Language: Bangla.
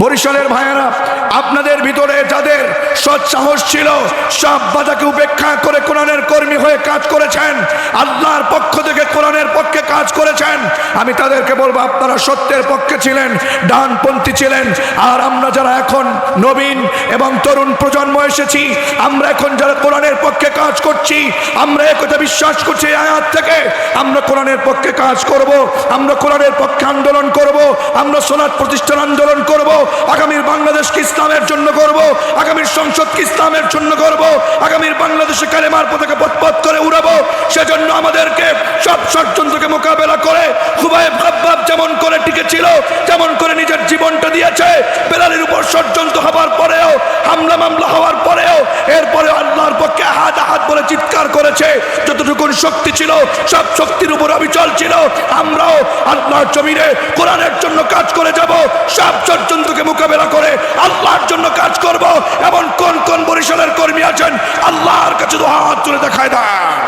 বরিশালের ভাইয়েরা, আপনাদের ভিতরে যাদের সৎ সাহস ছিল, সব বাধাকে উপেক্ষা করে কোরআনের কর্মী হয়ে কাজ করেছেন, আল্লাহর পক্ষ থেকে কোরআনের পক্ষে কাজ করেছেন। আমি তাদেরকে বলব, আপনারা সত্যের পক্ষে ছিলেন, ডানপন্থী ছিলেন, আর আমরা যারা এখন নবীন এবং তরুণ প্রজন্ম এসেছি, আমরা এখন যারা কোরআনের পক্ষে কাজ করছি আমরা একথা বিশ্বাস করছি আয়াত থেকে। আমরা কোরআনের পক্ষে কাজ করব, আমরা কোরআনের পক্ষে আন্দোলন করব, আমরা সোনার প্রতিষ্ঠান আন্দোলন করব, আগামীর বাংলাদেশকে ইসলামের জন্য করব, আগামীর সংসদকে ইসলামের জন্য করব, আগামীর বাংলাদেশে কালেমার পতাকা পথপথ করে উড়াবো। সেজন্য আমাদেরকে সব ষড়যন্ত্রকে মোকাবেলা করে খুবাইব খাব্বাব যেমন করে টিকেছিল, যেমন করে নিজের জীবনটা দিয়েছে, বেলালের উপর যতটুকুন শক্তি ছিল, সব শক্তির উপর অবিচল ছিল। আমরাও আল্লাহর জমিনে কোরআনের জন্য কাজ করে যাব, সব ষড়যন্ত্রকে মোকাবেলা করে আল্লাহর জন্য কাজ করব। এমন কোন কোন বরিশালের কর্মী আছেন? আল্লাহর কাছে হাত তুলে দেখায় দেয়